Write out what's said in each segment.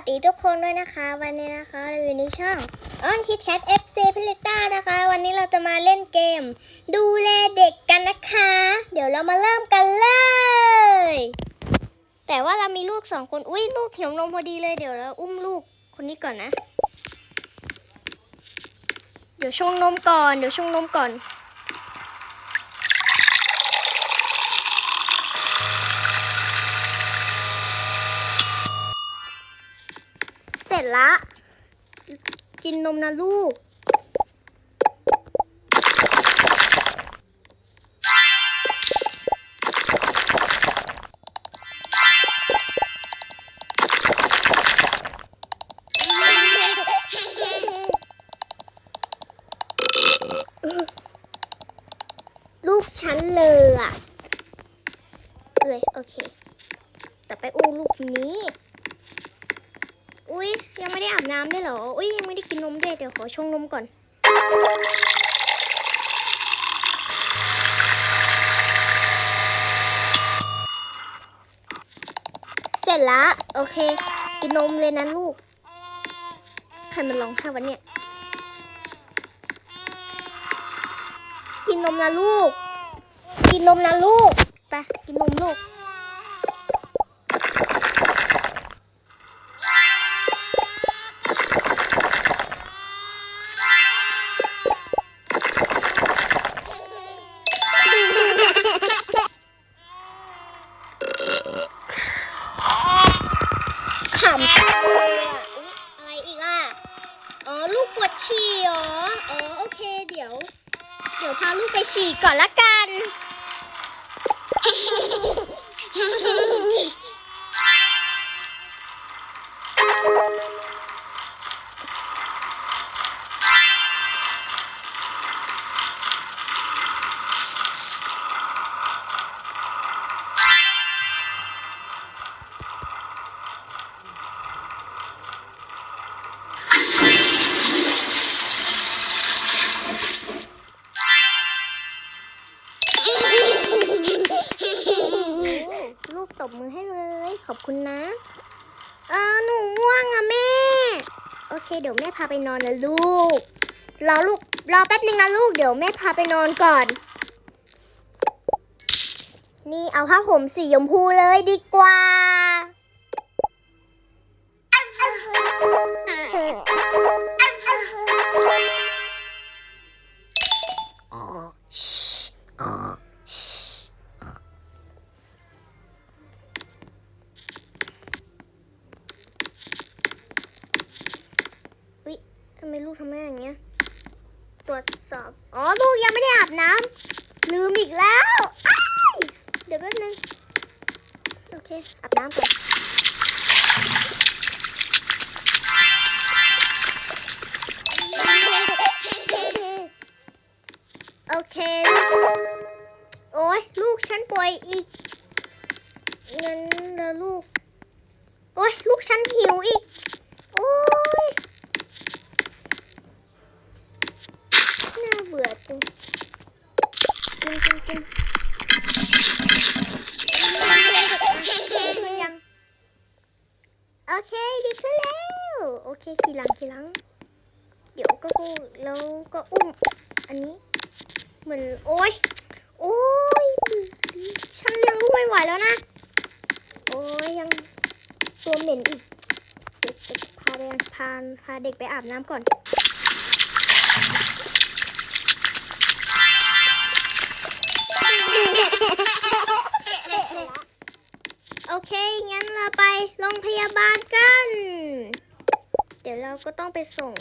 สดีทุกคนด้วยนะคะ วันนี้นะคะเราอยู่ในช่อง On Kit Kat FC p l a t a นะคะ วันนี้เราจะมาเล่นเกม ดูแลเด็กกันนะคะ เดี๋ยวเรามาเริ่มกันเลย แต่ว่าเรามีลูกสองคนอุ้ยลูกหิวนมพอดีเลยเดี๋ยวเราอุ้มลูกคนนี้ก่อนนะ เดี๋ยวชงนมก่อน เดี๋ยวชงนมก่อน ละ กินนมนะลูก ยังไม่ได้อาบน้ำด้วยเหรอ อุ้ยยังไม่ได้กินนมด้วย เดี๋ยวขอชงนมก่อน เสร็จละ โอเค กินนมเลยนะลูก ใครมันร้องไห้วันเนี่ย กินนมนะลูก กินนมนะลูก ไป กินนมลูก ขำอุ๊ยอะไรอีกอะ อ๋อ ลูกปวดฉี่เหรออ๋อ โอเค เดี๋ยว เดี๋ยวพาลูกไปฉี่ก่อนละกัน ตบมือให้เลย ขอบคุณนะ เออหนูง่วงอะแม่ โอเค เดี๋ยวแม่พาไปนอนนะลูก รอลูก รอแป๊บนึงนะลูก เดี๋ยวแม่พาไปนอนก่อน นี่เอาผ้าห่มสีชมพูเลยดีกว่า แล้วเดี๋ยวแป๊บนึงโอเคอาบน้ำก่อนโอเคลูกโอ้ยลูกฉันป่วยอีกงั้นแล้วลูก โอ้ยลูกฉันหิวอีก โอ้ย น่าเบื่อจังกินกินกินยังโอเค ดีขึ้นแล้ว โอเคขี่หลังขี่หลัง เดี๋ยวก็กูแล้วก็อุ้ม อันนี้ เหมือนโอ้ยโอ้ยฉันเลี้ยงลูกไม่ไหวแล้วนะ โอ้ยยังตัวเหม็นอีกเด็กไปพาไปพาพาเด็กไปอาบน้ำก่อนโอเค งั้นเราไปโรงพยาบาลกัน เดี๋ยวเราก็ต้องไปส่ง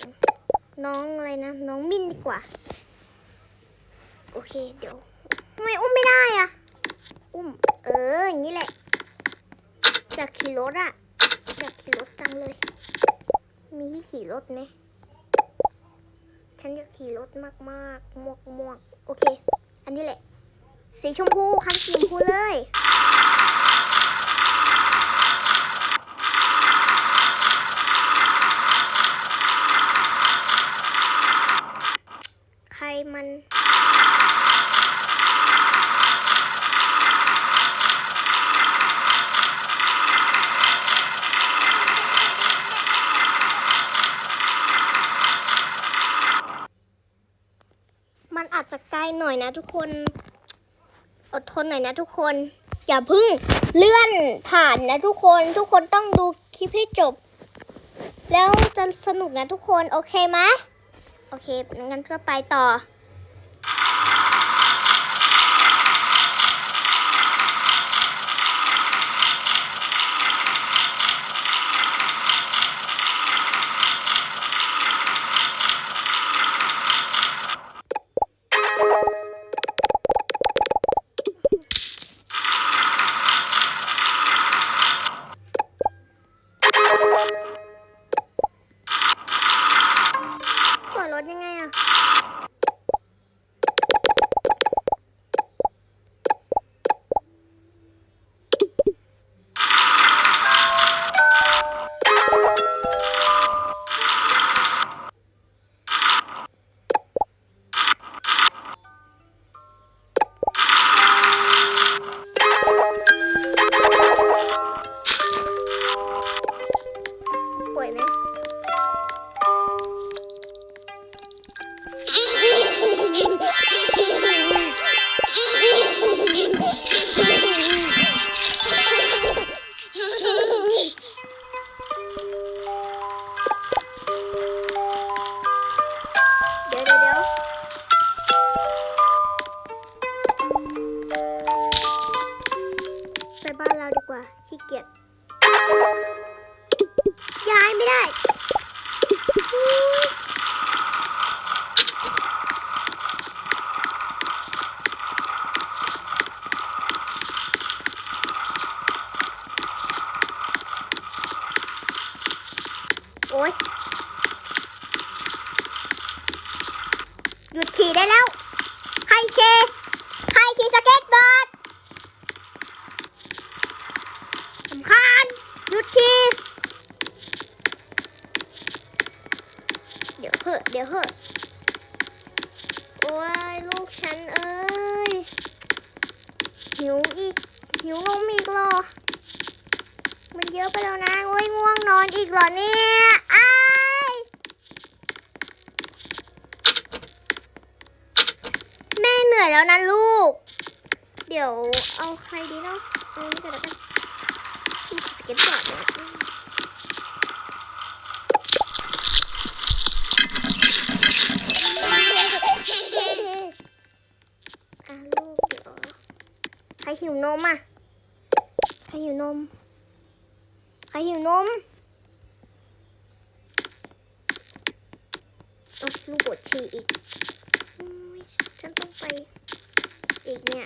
น้องอะไรนะ น้องมินดีกว่า โอเคเดี๋ยวทำไมอุ้มไม่ได้อะอุ้ม เออ อย่างนี้แหละอยากขี่รถอะอยากขี่รถจังเลย มีที่ขี่รถไหมฉันอยากขี่รถมากๆมวกมวกโอเค อันนี้แหละ สีชมพูคันสีชมพูเลย ใครมัน อยนะทุกคน อดทนหน่อยนะทุกคน อย่าพึ่งเลื่อนผ่านนะทุกคน ทุกคนต้องดูคลิปให้จบ แล้วจะสนุกนะทุกคน โอเคไหมโอเคงั้นก็ไปต่อ บ้านเราดีกว่าขี้เกียจย้ายไม่ได้โอ๊ยหยุดขี่ได้แล้ว ใครขี่ใครขี่สเก็ตบอร์ดสำคัญีเดี๋ยวเหอะเดี๋ยวเหอะโอ้ยลูกฉันเอ้ย หิวอีก หิวนมอีกหรอ มันเยอะไปแล้วนะโอ้ยง่วงนอนอีกหรอเนี่ยอ้ายแม่เหนื่อยแล้วนะลูก เดี๋ยวเอาใครดีเนาะเอานี่ก็แล้วกัน ก็ตบอร์ดเนี่ยอืมอะลูกใครหิวนมอะ ใครหิวนม ใครหิวนมอะลูกปวดฉี่อีกอฉันต้องไปอีกเนี่ย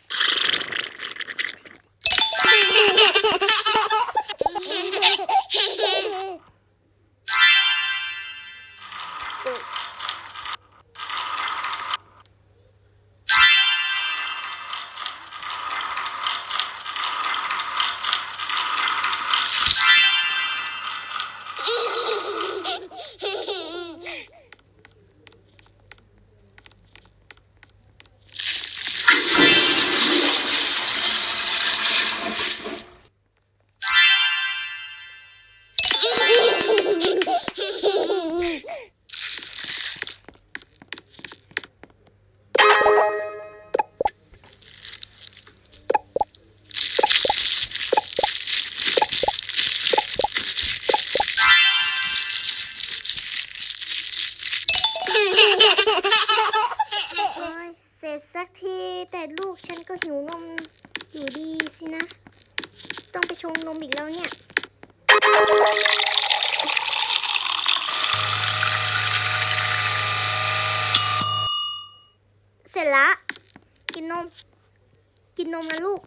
ก็หิวนมอยู่ดีสินะ ต้องไปชงนมอีกแล้วเนี่ยเสร็จละ กินนม กินนมนะลูก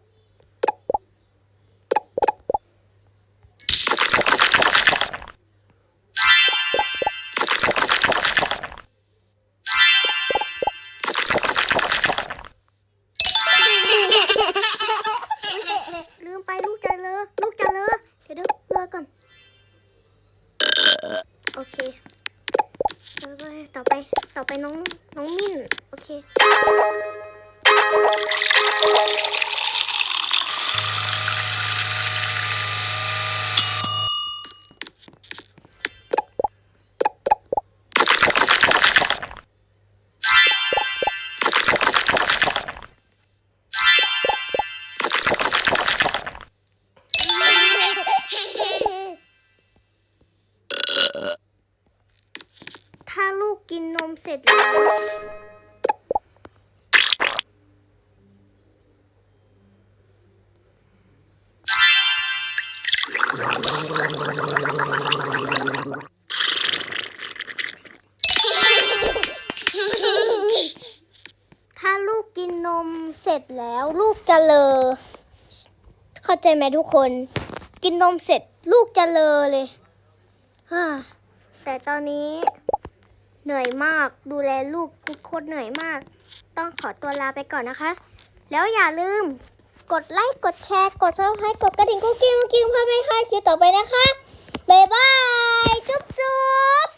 ถ้าลูกกินนมเสร็จแล้วลูกจะเลอ เข้าใจไหมทุกคน กินนมเสร็จลูกจะเลอเลยฮ่าแต่ตอนนี้เหนื่อยมากดูแลลูกโคตรเหนื่อยมาก ต้องขอตัวลาไปก่อนนะคะ แล้วอย่าลืม กดไลค์ กดแชร์ กดซับสไครต์กดกระดิ่งกุ๊กกิ๊กกิ๊กเพื่อไม่ให้คลิปต่อไปนะคะ บ๊ายบาย จุ๊บจุ๊บ